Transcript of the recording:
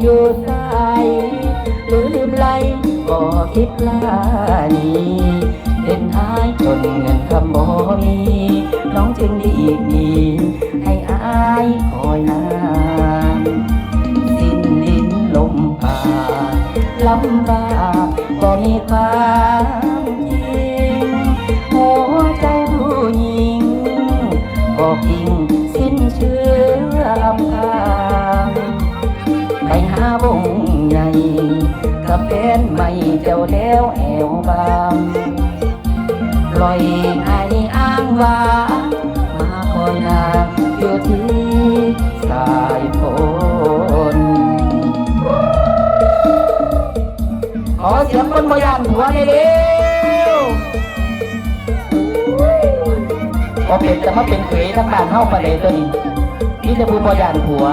อยู่สหรือลืมไหลก็คิดลานีเดินหายจนเงินคำบ่มี น้องจึงดีมีให้อายคอยนานสิ้นดินลมผ่านลำบากก็มีความจริงหัวใจผู้หญิงก็พิงสิ้นเชื่อาวงใหญ่กับแฟนใหม่เจ้าแล้วแอวบางปล่อยให้อ้างว่ามาคอยนาอยู่ที่สายฝนขอเสียงคนบยันหัวในเร็วพอเป็นจะมาเป็นเขยทั้งบ้านเฮาประเดตัวนี้นี่จะพูดบยานผัว